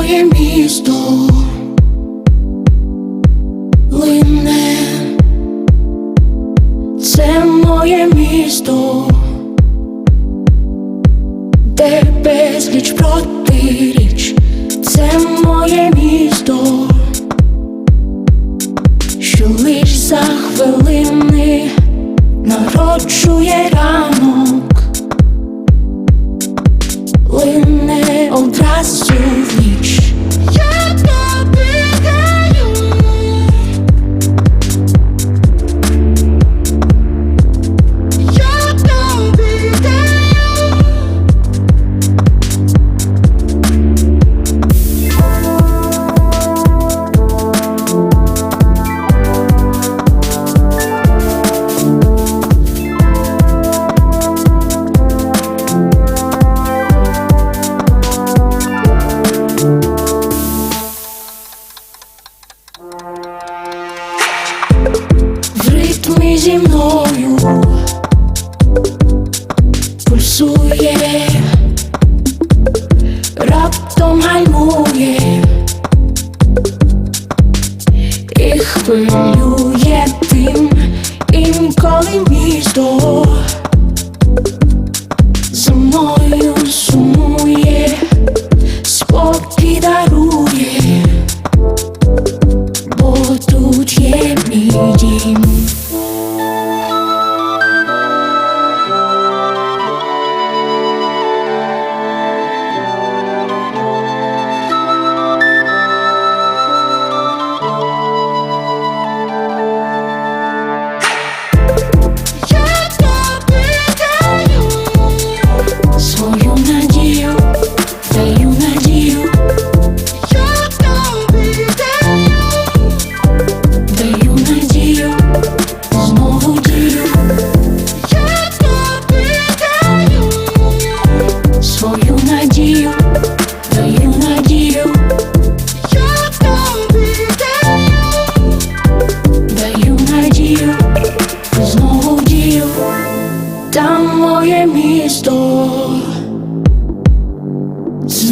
моє місто. Лине, це моє місто, де безліч протиріч, це моє місто, що лиш за хвилини народжує ранок. Лине одразу в ніч. Зі мною